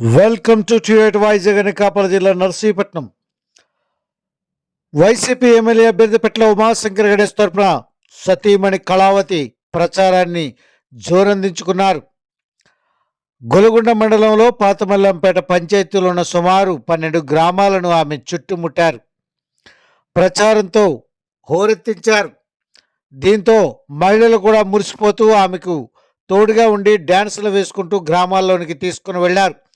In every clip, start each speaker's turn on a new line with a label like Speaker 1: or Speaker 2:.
Speaker 1: Welcome to ట్యూట్ వైజాగ్ కాపల జిల్లా నర్సీపట్నం. వైసీపీ ఎమ్మెల్యే అభ్యర్థి పెట్ల ఉమాశంకర్ గణేష్ తరఫున సతీమణి కళావతి ప్రచారాన్ని జోరందించుకున్నారు. గొలుగుండ మండలంలో పాతమల్లంపేట పంచాయతీలో ఉన్న సుమారు పన్నెండు గ్రామాలను ఆమె చుట్టుముట్టారు. ప్రచారంతో హోరెత్తించారు. దీంతో మహిళలు కూడా మురిసిపోతూ ఆమెకు తోడుగా ఉండి డ్యాన్సులు వేసుకుంటూ గ్రామాల్లోనికి తీసుకుని వెళ్ళారు.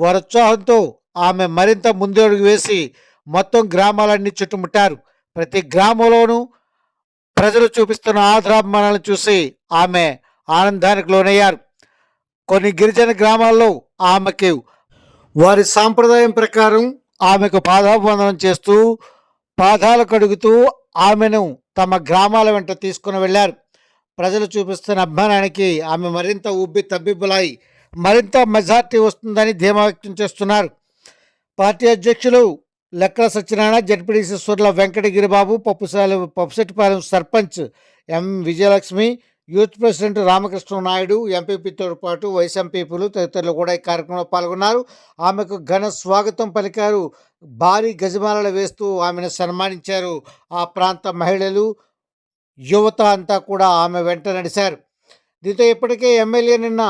Speaker 1: వారి ఉత్సాహంతో ఆమె మరింత ముందడుగు వేసి మొత్తం గ్రామాలన్నీ చుట్టుముట్టారు. ప్రతి గ్రామంలోనూ ప్రజలు చూపిస్తున్న ఆధారాభిమానాలను చూసి ఆమె ఆనందానికి లోనయ్యారు. కొన్ని గిరిజన గ్రామాల్లో ఆమెకు వారి సాంప్రదాయం ప్రకారం ఆమెకు పాదాభివందనం చేస్తూ పాదాలు కడుగుతూ ఆమెను తమ గ్రామాల వెంట తీసుకుని వెళ్ళారు. ప్రజలు చూపిస్తున్న అభిమానానికి ఆమె మరింత ఉబ్బి తబ్బిబ్బులాయి మరింత మెజార్టీ వస్తుందని ధీమా వ్యక్తం చేస్తున్నారు. పార్టీ అధ్యక్షులు Lekkala Satyanarayana ZPTC Surla Venkatagiribabu పప్పుసాల Pappusettipalem sarpanch M Vijayalakshmi youth president Ramakrishna Naidu ఎంపీపీతో పాటు వైస్ ఎంపీపీలు తదితరులు కూడా ఈ కార్యక్రమంలో పాల్గొన్నారు. ఆమెకు ఘన స్వాగతం పలికారు. భారీ గజమాలలు వేస్తూ ఆమెను సన్మానించారు ఆ ప్రాంత మహిళలు. యువత అంతా కూడా ఆమె వెంట నడిచారు దీంతో ఇప్పటికే ఎమ్మెల్యే నిన్న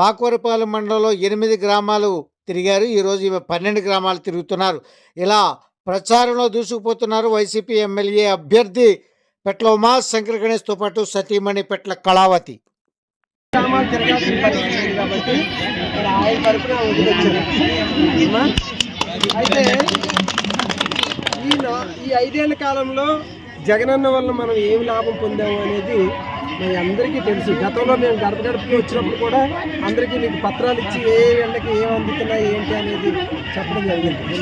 Speaker 1: మాకూరపాలెం మండలంలో ఎనిమిది గ్రామాలు తిరిగారు. ఈరోజు ఈమె పన్నెండు గ్రామాలు తిరుగుతున్నారు. ఇలా ప్రచారంలో దూసుకుపోతున్నారు వైసీపీ ఎమ్మెల్యే అభ్యర్థి పెట్ల ఉమా శంకర గణేష్తో పాటు సతీమణి పెట్ల కళావతి.
Speaker 2: గ్రామాలు తిరగాల్సిన పరిస్థితి కాబట్టి ఆయన అయితే ఈ ఐదేళ్ళ కాలంలో జగనన్న వల్ల మనం ఏమి లాభం పొందాము అనేది మీ అందరికీ తెలుసు. గతంలో మేము గడప గడపకి వచ్చినప్పుడు కూడా అందరికీ మీకు పత్రాలు ఇచ్చి ఏ ఎండకి ఏం అందుతున్నాయి ఏంటి అనేది చెప్పడం జరిగింది.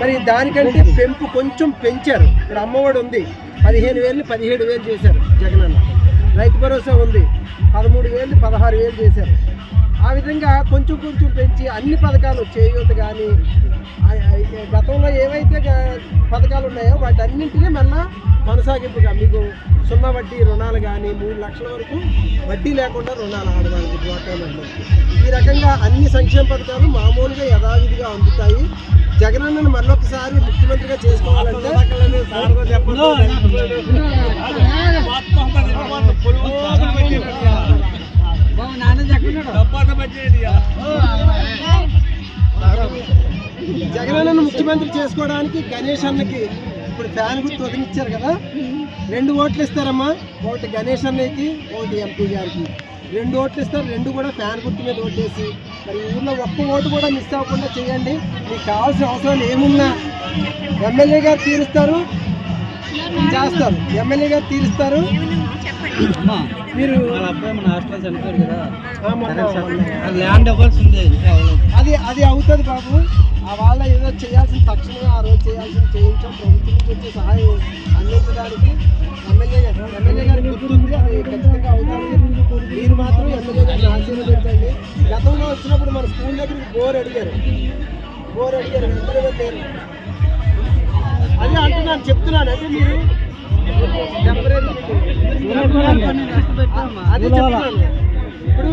Speaker 2: మరి దానికంటే పెంపు కొంచెం పెంచారు. ఇక్కడ అమ్మఒడి ఉంది. పదిహేను వేలు పదిహేడు వేలు చేశారు జగనన్న. రైతు భరోసా ఉంది. పదమూడు వేలు పదహారు వేలు చేశారు. ఆ విధంగా కొంచెం కొంచెం పెంచి అన్ని పథకాలు చేయూత కానీ గతంలో ఏవైతే పథకాలు ఉన్నాయో వాటన్నింటినీ మళ్ళీ కొనసాగింపుగా మీకు సున్నా వడ్డీ రుణాలు కానీ మూడు లక్షల వరకు వడ్డీ లేకుండా రుణాలు ఆడడానికి డ్వాక్రా ఈ రకంగా అన్ని సంక్షేమ పథకాలు మామూలుగా యథావిధిగా అందుతాయి. జగనన్నను మరొకసారి జగనన్నను ముఖ్యమంత్రి చేసుకోవడానికి గణేష్ అన్నకి ఇప్పుడు ఫ్యాన్ గుర్తు వదిలిచ్చారు కదా. రెండు ఓట్లు ఇస్తారమ్మా. ఒకటి గణేష్ అన్నయ్యకి ఒకటి ఎంపీ గారికి. రెండు ఓట్లు ఇస్తారు రెండు కూడా ఫ్యాన్ గుర్తు మీద ఓటేసి. మరి ఊర్లో ఒక్క ఓటు కూడా మిస్ అవ్వకుండా చేయండి. మీకు కావాల్సిన అవసరాలు ఏమున్నా ఎమ్మెల్యే గారు తీరుస్తారు. చేస్తారు. ఎమ్మెల్యే గారు తీరుస్తారు. మీరు
Speaker 3: ల్యాండ్.
Speaker 2: అది అది అవుతుంది బాబు. వాళ్ళ ఏదో చేయాల్సిన తక్షణమే ఆ రోజు చేయాల్సిన చేయించాం ప్రభుత్వం నుంచి వచ్చే సహాయం అందించడానికి ఎమ్మెల్యే గారు ఎమ్మెల్యే గారికి గుర్తుంది అది ఖచ్చితంగా అవుతుంది మీరు మాత్రం ఎమ్మెల్యే గారిని ఆశీర్వదించండి. గతంలో వచ్చినప్పుడు మన స్కూల్ దగ్గరికి బోర్ అడిగారు. బోర్ అడిగారు ఇద్దరు లేరు అదే అంటున్నాను చెప్తున్నాను. అంటే మీరు టెంపరీ అదే చెప్తున్నాను. ఇప్పుడు